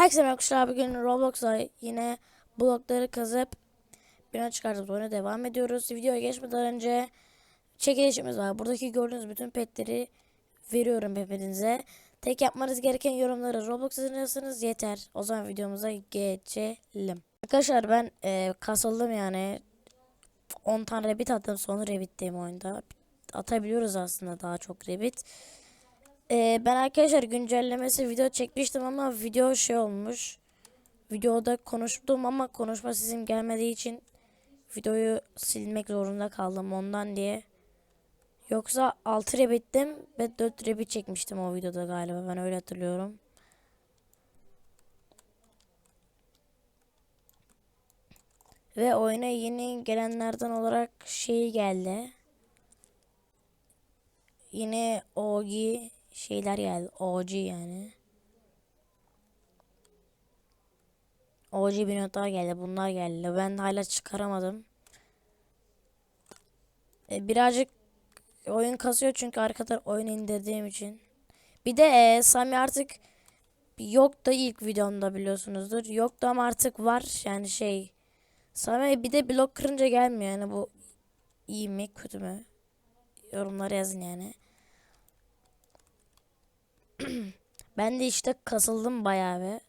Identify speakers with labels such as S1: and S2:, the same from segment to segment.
S1: Herkese merhaba. Bugün Roblox'a yine blokları kazıp bina çıkartıp oyuna devam ediyoruz. Videoya geçmeden önce çekilişimiz var. Buradaki gördüğünüz bütün petleri veriyorum hepinize. Tek yapmanız gereken yorumları Roblox yazarsanız yeter. O zaman videomuza geçelim. Arkadaşlar ben e, kasıldım yani. 10 tane rabbit attım sonra rabbitteyim oyunda. Atabiliyoruz aslında daha çok rabbit. Ee, ben arkadaşlar güncellemesi video çekmiştim ama video şey olmuş. Videoda konuştum ama konuşma sesim gelmediği için videoyu silmek zorunda kaldım ondan diye. Yoksa 6 rebittim ve 4 rebit çekmiştim o videoda galiba ben öyle hatırlıyorum. Ve oyuna yeni gelenlerden olarak şey geldi. Yine OG şeyler geldi. OG yani. OG bir not daha geldi. Bunlar geldi. Ben hala çıkaramadım. E, birazcık oyun kasıyor çünkü arkadan oyun indirdiğim için. Bir de e, Sami artık yok da ilk videomda biliyorsunuzdur. Yok da ama artık var yani şey. Sami bir de blok kırınca gelmiyor yani bu iyi mi kötü mü? Yorumlara yazın yani. ben de işte kasıldım bayağı bir.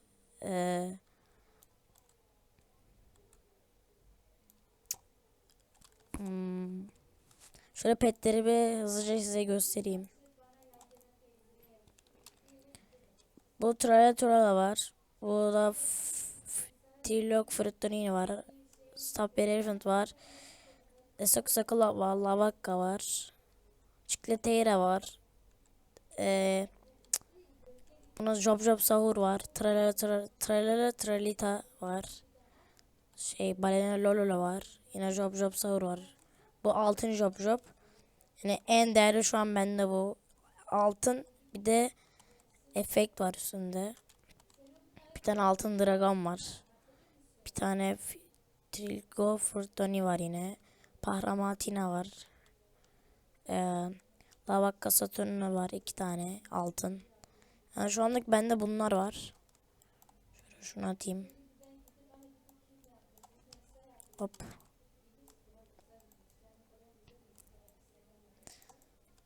S1: Ee, hmm. Şöyle petleri bir hızlıca size göstereyim. Bu Trala Trala var. Bu da Trilog Frittonini var. Stopper Elephant var. Esok var. Lavakka var. Chicleteira var. Eee Buna Job Job Sahur var. Tralala tra, Tralala Tralita var. Şey Balena Lolola var. Yine Job Job Sahur var. Bu altın Job Job. Yani en değerli şu an bende bu. Altın bir de efekt var üstünde. Bir tane altın dragon var. Bir tane Trilgo Furtoni var yine. Pahramatina var. Ee, Lavakka Saturnina var iki tane altın. Yani şu anlık bende bunlar var. Şöyle şunu atayım. Hop.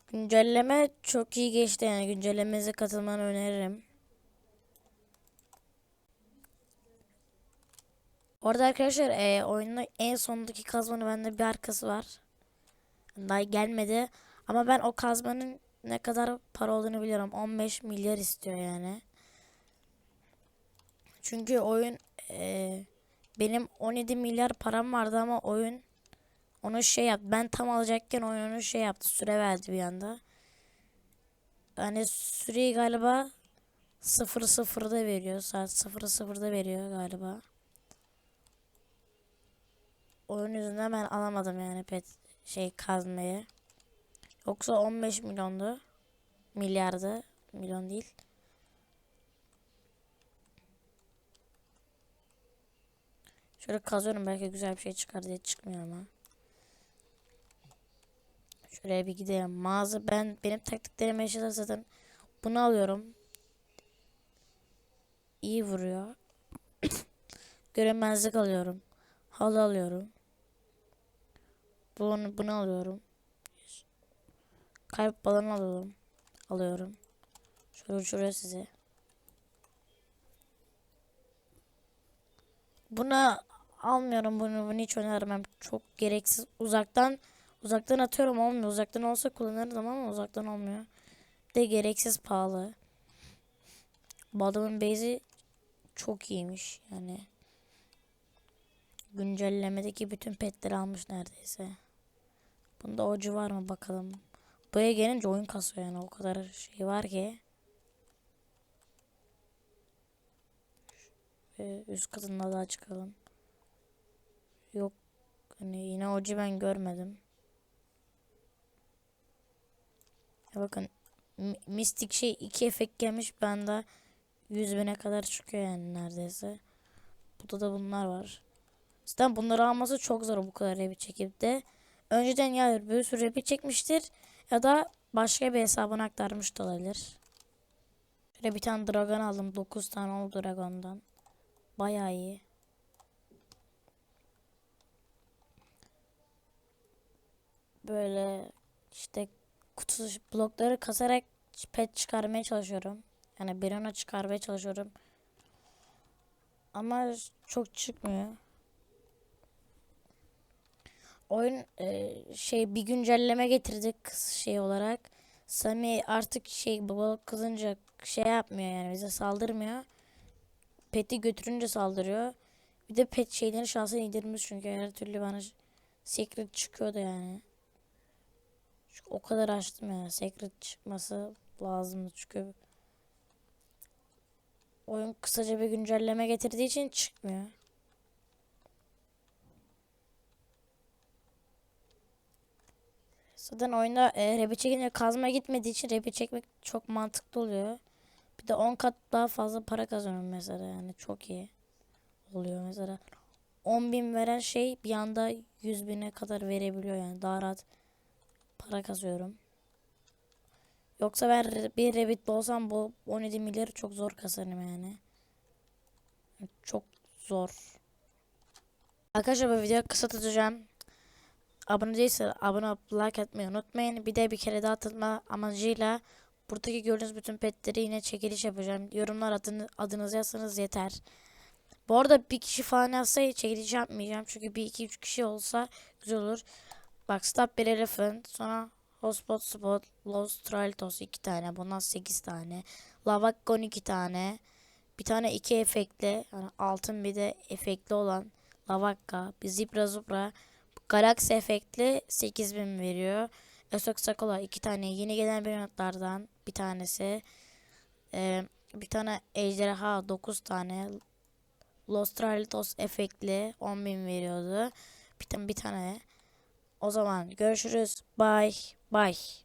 S1: Güncelleme çok iyi geçti yani güncellemenize katılmanı öneririm. Orada arkadaşlar e, oyunun en sondaki kazmanın bende bir arkası var. Daha gelmedi. Ama ben o kazmanın ne kadar para olduğunu biliyorum. 15 milyar istiyor yani. Çünkü oyun e, benim 17 milyar param vardı ama oyun onu şey yaptı. Ben tam alacakken oyun onu şey yaptı. Süre verdi bir anda. Yani süreyi galiba 0-0'da veriyor. Saat 0-0'da veriyor galiba. Oyun yüzünden ben alamadım yani pet şey kazmayı. Yoksa 15 milyondu. Milyardı. Milyon değil. Şöyle kazıyorum belki güzel bir şey çıkar diye çıkmıyor ama. Şuraya bir gidelim. Mağaza ben benim taktiklerim eşitler zaten. Bunu alıyorum. İyi vuruyor. Göremezlik alıyorum. Halı alıyorum. Bunu, bunu alıyorum. Kalp balonu alalım. Alıyorum. Şöyle şuraya size. Buna almıyorum bunu, bunu hiç önermem. Çok gereksiz. Uzaktan uzaktan atıyorum olmuyor. Uzaktan olsa kullanırdım ama uzaktan olmuyor. De gereksiz pahalı. Bu adamın base'i çok iyiymiş yani. Güncellemedeki bütün petleri almış neredeyse. Bunda ocu var mı bakalım. Buraya gelince oyun kasıyor yani o kadar şey var ki. Ve üst katında daha çıkalım. Yok hani yine ocu ben görmedim. Ya bakın mistik şey iki efekt gelmiş bende 100 bine kadar çıkıyor yani neredeyse. Burada da bunlar var. Zaten bunları alması çok zor bu kadar bir çekip de. Önceden ya bir sürü bir çekmiştir. Ya da başka bir hesabına aktarmış da olabilir. Şöyle bir tane dragon aldım. 9 tane oldu dragondan. Bayağı iyi. Böyle işte kutu blokları kasarak pet çıkarmaya çalışıyorum. Yani Birona çıkarmaya çalışıyorum. Ama çok çıkmıyor. Oyun e, şey bir güncelleme getirdik şey olarak. Sami artık şey baba kızınca şey yapmıyor yani bize saldırmıyor. Pet'i götürünce saldırıyor. Bir de pet şeylerin şansını indirmiş çünkü her türlü bana secret çıkıyordu yani. Çünkü o kadar açtım ya. Secret çıkması lazımdı çünkü. Oyun kısaca bir güncelleme getirdiği için çıkmıyor. Zaten oyunda e, repi çekince kazma gitmediği için repi çekmek çok mantıklı oluyor. Bir de 10 kat daha fazla para kazanıyorum mesela yani çok iyi oluyor mesela. 10 bin veren şey bir anda 100 bine kadar verebiliyor yani daha rahat para kazıyorum. Yoksa ben bir Rabbit'li olsam bu 17 milyarı çok zor kazanırım yani. Çok zor. Arkadaşlar bu videoyu kısa tutacağım. Abone değilse abone olup like atmayı unutmayın. Bir de bir kere daha atılma amacıyla buradaki gördüğünüz bütün petleri yine çekiliş yapacağım. Yorumlar adını, adınızı yazsanız yeter. Bu arada bir kişi falan yazsa çekiliş yapmayacağım. Çünkü bir iki üç kişi olsa güzel olur. Bak Stop bir Elephant. Sonra Hotspot Spot. Los Traltos 2 tane. Bundan 8 tane. Lavakon 2 tane. Bir tane iki efektli. Yani altın bir de efektli olan Lavakka. Bir Zebra Zubra. Galaxy efektli 8000 veriyor. Esok Sakola 2 tane. Yeni gelen bir notlardan bir tanesi. Ee, bir tane Ejderha 9 tane. Los Traltos efektli 10.000 veriyordu. Bir tane bir tane. O zaman görüşürüz. Bye. Bye.